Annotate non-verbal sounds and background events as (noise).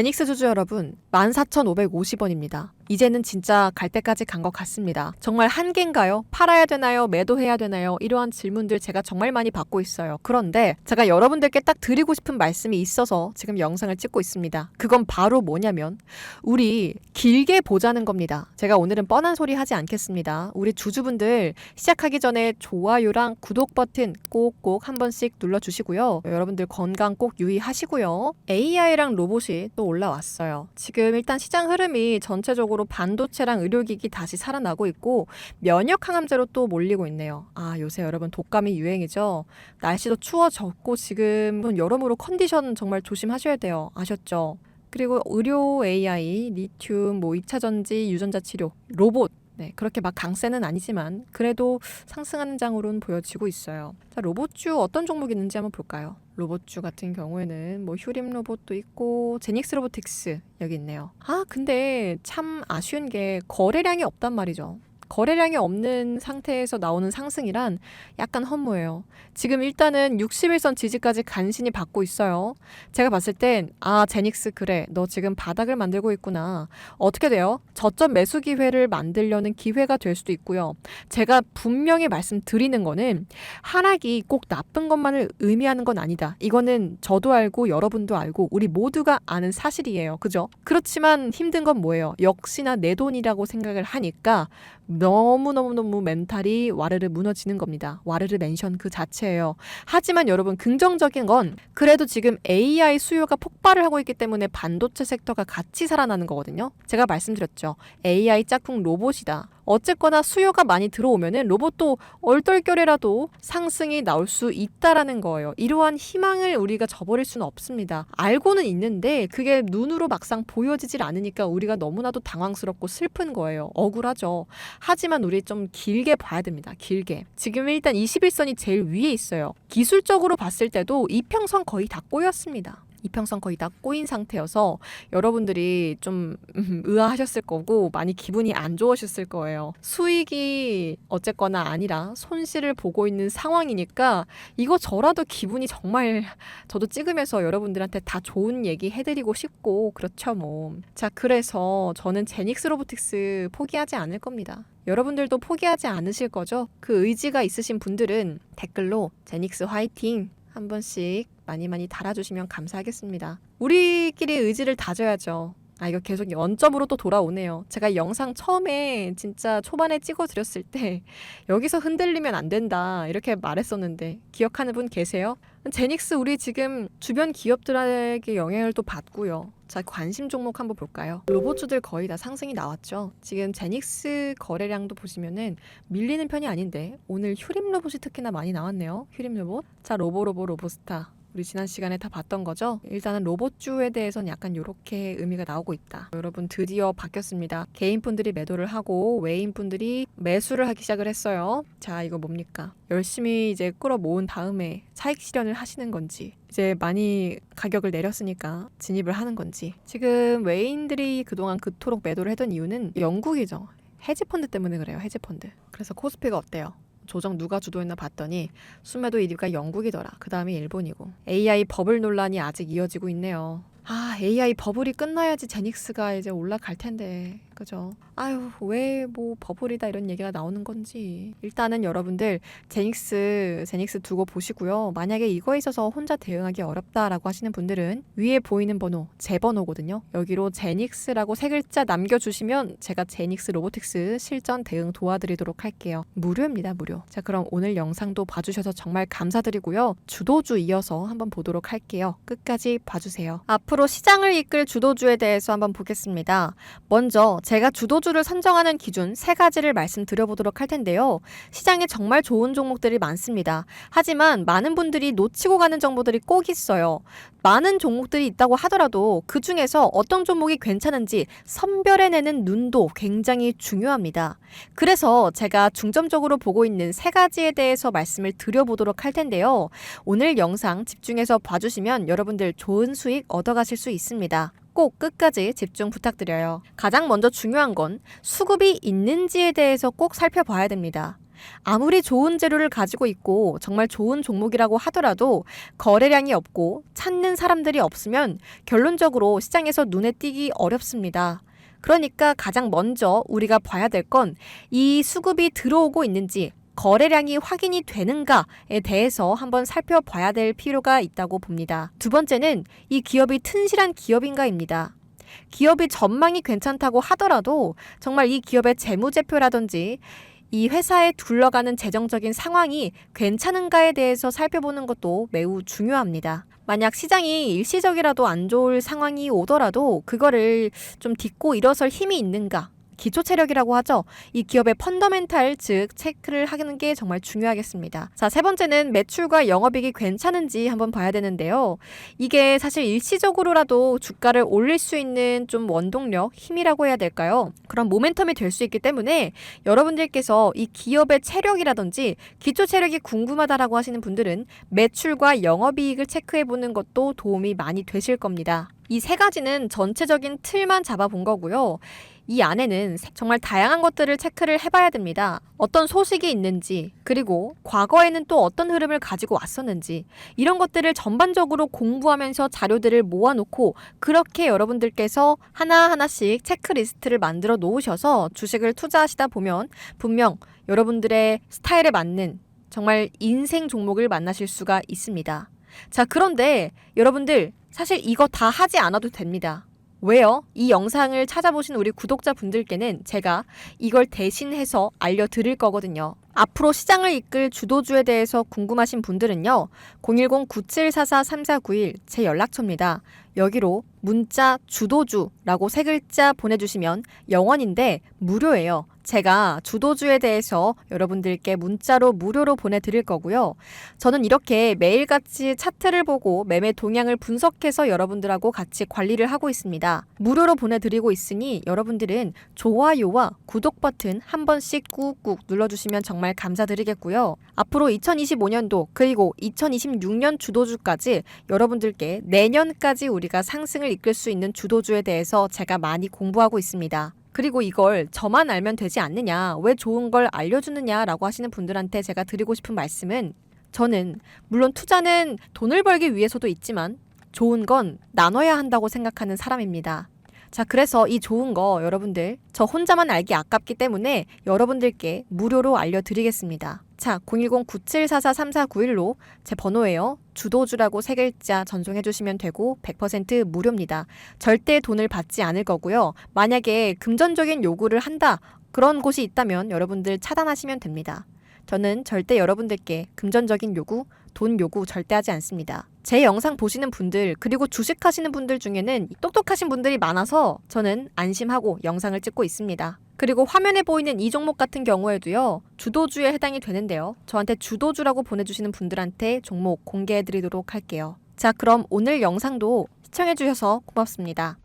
제닉스 주주 여러분, 14,550원입니다. 이제는 진짜 갈 때까지 간 것 같습니다. 정말 한계인가요? 팔아야 되나요? 매도해야 되나요? 이러한 질문들 제가 정말 많이 받고 있어요. 그런데 제가 여러분들께 딱 드리고 싶은 말씀이 있어서 지금 영상을 찍고 있습니다. 그건 바로 뭐냐면 우리 길게 보자는 겁니다. 제가 오늘은 뻔한 소리 하지 않겠습니다. 우리 주주분들 시작하기 전에 좋아요랑 구독 버튼 꼭꼭 한 번씩 눌러주시고요. 여러분들 건강 꼭 유의하시고요. AI랑 로봇이 또 올라왔어요. 지금 일단 시장 흐름이 전체적으로 반도체랑 의료기기 다시 살아나고 있고 면역 항암제로 또 몰리고 있네요. 아 요새 여러분 독감이 유행이죠. 날씨도 추워졌고 지금은 여러모로 컨디션 정말 조심하셔야 돼요. 아셨죠? 그리고 의료 AI, 리튬, 뭐 2차 전지, 유전자 치료, 로봇 네, 그렇게 막 강세는 아니지만 그래도 상승하는 장으로는 보여지고 있어요. 자, 로봇주 어떤 종목이 있는지 한번 볼까요? 로봇주 같은 경우에는 뭐 휴림 로봇도 있고 제닉스 로보틱스 여기 있네요. 아, 근데 참 아쉬운 게 거래량이 없단 말이죠. 거래량이 없는 상태에서 나오는 상승이란 약간 허무해요. 지금 일단은 61선 지지까지 간신히 받고 있어요. 제가 봤을 땐, 아, 제닉스, 그래. 너 지금 바닥을 만들고 있구나. 어떻게 돼요? 저점 매수 기회를 만들려는 기회가 될 수도 있고요. 제가 분명히 말씀드리는 거는 하락이 꼭 나쁜 것만을 의미하는 건 아니다. 이거는 저도 알고 여러분도 알고 우리 모두가 아는 사실이에요. 그죠? 그렇지만 힘든 건 뭐예요? 역시나 내 돈이라고 생각을 하니까 너무너무너무 멘탈이 와르르 무너지는 겁니다. 와르르 멘션 그 자체예요. 하지만 여러분 긍정적인 건 그래도 지금 AI 수요가 폭발을 하고 있기 때문에 반도체 섹터가 같이 살아나는 거거든요. 제가 말씀드렸죠. AI 짝꿍 로봇이다. 어쨌거나 수요가 많이 들어오면은 로봇도 얼떨결에라도 상승이 나올 수 있다라는 거예요. 이러한 희망을 우리가 저버릴 수는 없습니다. 알고는 있는데 그게 눈으로 막상 보여지질 않으니까 우리가 너무나도 당황스럽고 슬픈 거예요. 억울하죠. 하지만 우리 좀 길게 봐야 됩니다. 길게. 지금 일단 21선이 제일 위에 있어요. 기술적으로 봤을 때도 이평선 거의 다 꼬였습니다. 이평선 거의 다 꼬인 상태여서 여러분들이 좀 음, (laughs) 의아하셨을 거고 많이 기분이 안 좋으셨을 거예요. 수익이 어쨌거나 아니라 손실을 보고 있는 상황이니까 이거 저라도 기분이 정말 (laughs) 저도 찍으면서 여러분들한테 다 좋은 얘기 해드리고 싶고 그렇죠 뭐. 자 그래서 저는 제닉스 로보틱스 포기하지 않을 겁니다. 여러분들도 포기하지 않으실 거죠? 그 의지가 있으신 분들은 댓글로 제닉스 화이팅 한 번씩 많이 많이 달아주시면 감사하겠습니다. 우리끼리 의지를 다져야죠. 아, 이거 계속 원점으로 또 돌아오네요. 제가 영상 처음에 진짜 초반에 찍어 드렸을 때 (laughs) 여기서 흔들리면 안 된다. 이렇게 말했었는데 기억하는 분 계세요? 제닉스 우리 지금 주변 기업들에게 영향을 또 받고요. 자, 관심 종목 한번 볼까요? 로봇주들 거의 다 상승이 나왔죠. 지금 제닉스 거래량도 보시면은 밀리는 편이 아닌데 오늘 휴림 로봇이 특히나 많이 나왔네요. 휴림 로봇. 자, 로보로보 로보스타. 우리 지난 시간에 다 봤던 거죠. 일단은 로봇주에 대해서는 약간 이렇게 의미가 나오고 있다. 여러분 드디어 바뀌었습니다. 개인분들이 매도를 하고 외인분들이 매수를 하기 시작을 했어요. 자, 이거 뭡니까? 열심히 이제 끌어모은 다음에 차익 실현을 하시는 건지 이제 많이 가격을 내렸으니까 진입을 하는 건지 지금 외인들이 그동안 그토록 매도를 했던 이유는 영국이죠. 헤지펀드 때문에 그래요. 헤지펀드. 그래서 코스피가 어때요? 조정 누가 주도했나 봤더니 순매도 1위가 영국이더라. 그 다음이 일본이고. AI 버블 논란이 아직 이어지고 있네요. 아, AI 버블이 끝나야지 제닉스가 이제 올라갈 텐데. 그죠? 아유, 왜 뭐 버블이다 이런 얘기가 나오는 건지. 일단은 여러분들 제닉스, 제닉스 두고 보시고요. 만약에 이거에 있어서 혼자 대응하기 어렵다라고 하시는 분들은 위에 보이는 번호, 제 번호거든요. 여기로 제닉스라고 세 글자 남겨 주시면 제가 제닉스 로보틱스 실전 대응 도와드리도록 할게요. 무료입니다, 무료. 자, 그럼 오늘 영상도 봐 주셔서 정말 감사드리고요. 주도주 이어서 한번 보도록 할게요. 끝까지 봐 주세요. 앞으로 시장을 이끌 주도주에 대해서 한번 보겠습니다. 먼저 제가 주도주를 선정하는 기준 세 가지를 말씀드려보도록 할 텐데요. 시장에 정말 좋은 종목들이 많습니다. 하지만 많은 분들이 놓치고 가는 정보들이 꼭 있어요. 많은 종목들이 있다고 하더라도 그 중에서 어떤 종목이 괜찮은지 선별해내는 눈도 굉장히 중요합니다. 그래서 제가 중점적으로 보고 있는 세 가지에 대해서 말씀을 드려보도록 할 텐데요. 오늘 영상 집중해서 봐주시면 여러분들 좋은 수익 얻어가실 수 있습니다. 꼭 끝까지 집중 부탁드려요. 가장 먼저 중요한 건 수급이 있는지에 대해서 꼭 살펴봐야 됩니다. 아무리 좋은 재료를 가지고 있고 정말 좋은 종목이라고 하더라도 거래량이 없고 찾는 사람들이 없으면 결론적으로 시장에서 눈에 띄기 어렵습니다. 그러니까 가장 먼저 우리가 봐야 될 건 이 수급이 들어오고 있는지 거래량이 확인이 되는가에 대해서 한번 살펴봐야 될 필요가 있다고 봅니다. 두 번째는 이 기업이 튼실한 기업인가입니다. 기업이 전망이 괜찮다고 하더라도 정말 이 기업의 재무제표라든지 이 회사에 둘러가는 재정적인 상황이 괜찮은가에 대해서 살펴보는 것도 매우 중요합니다. 만약 시장이 일시적이라도 안 좋을 상황이 오더라도 그거를 좀 딛고 일어설 힘이 있는가? 기초 체력이라고 하죠. 이 기업의 펀더멘탈 즉 체크를 하는 게 정말 중요하겠습니다. 자, 세 번째는 매출과 영업이익이 괜찮은지 한번 봐야 되는데요. 이게 사실 일시적으로라도 주가를 올릴 수 있는 좀 원동력, 힘이라고 해야 될까요? 그런 모멘텀이 될 수 있기 때문에 여러분들께서 이 기업의 체력이라든지 기초 체력이 궁금하다라고 하시는 분들은 매출과 영업이익을 체크해 보는 것도 도움이 많이 되실 겁니다. 이 세 가지는 전체적인 틀만 잡아본 거고요. 이 안에는 정말 다양한 것들을 체크를 해봐야 됩니다. 어떤 소식이 있는지, 그리고 과거에는 또 어떤 흐름을 가지고 왔었는지, 이런 것들을 전반적으로 공부하면서 자료들을 모아놓고, 그렇게 여러분들께서 하나하나씩 체크리스트를 만들어 놓으셔서 주식을 투자하시다 보면 분명 여러분들의 스타일에 맞는 정말 인생 종목을 만나실 수가 있습니다. 자, 그런데 여러분들 사실 이거 다 하지 않아도 됩니다. 왜요? 이 영상을 찾아보신 우리 구독자분들께는 제가 이걸 대신해서 알려드릴 거거든요. 앞으로 시장을 이끌 주도주에 대해서 궁금하신 분들은요. 010-9744-3491 제 연락처입니다. 여기로 문자 주도주라고 세 글자 보내주시면 영원인데 무료예요. 제가 주도주에 대해서 여러분들께 문자로 무료로 보내드릴 거고요. 저는 이렇게 매일같이 차트를 보고 매매 동향을 분석해서 여러분들하고 같이 관리를 하고 있습니다. 무료로 보내드리고 있으니 여러분들은 좋아요와 구독 버튼 한 번씩 꾹꾹 눌러주시면 정말 감사드리겠고요. 앞으로 2025년도 그리고 2026년 주도주까지 여러분들께 내년까지 우리가 상승을 이끌 수 있는 주도주에 대해서 제가 많이 공부하고 있습니다. 그리고 이걸 저만 알면 되지 않느냐, 왜 좋은 걸 알려주느냐라고 하시는 분들한테 제가 드리고 싶은 말씀은 저는 물론 투자는 돈을 벌기 위해서도 있지만 좋은 건 나눠야 한다고 생각하는 사람입니다. 자, 그래서 이 좋은 거 여러분들 저 혼자만 알기 아깝기 때문에 여러분들께 무료로 알려드리겠습니다. 자, 010-9744-3491로 제 번호예요. 주도주라고 세 글자 전송해 주시면 되고 100% 무료입니다. 절대 돈을 받지 않을 거고요. 만약에 금전적인 요구를 한다. 그런 곳이 있다면 여러분들 차단하시면 됩니다. 저는 절대 여러분들께 금전적인 요구, 돈 요구 절대 하지 않습니다. 제 영상 보시는 분들, 그리고 주식하시는 분들 중에는 똑똑하신 분들이 많아서 저는 안심하고 영상을 찍고 있습니다. 그리고 화면에 보이는 이 종목 같은 경우에도요, 주도주에 해당이 되는데요. 저한테 주도주라고 보내주시는 분들한테 종목 공개해드리도록 할게요. 자, 그럼 오늘 영상도 시청해주셔서 고맙습니다.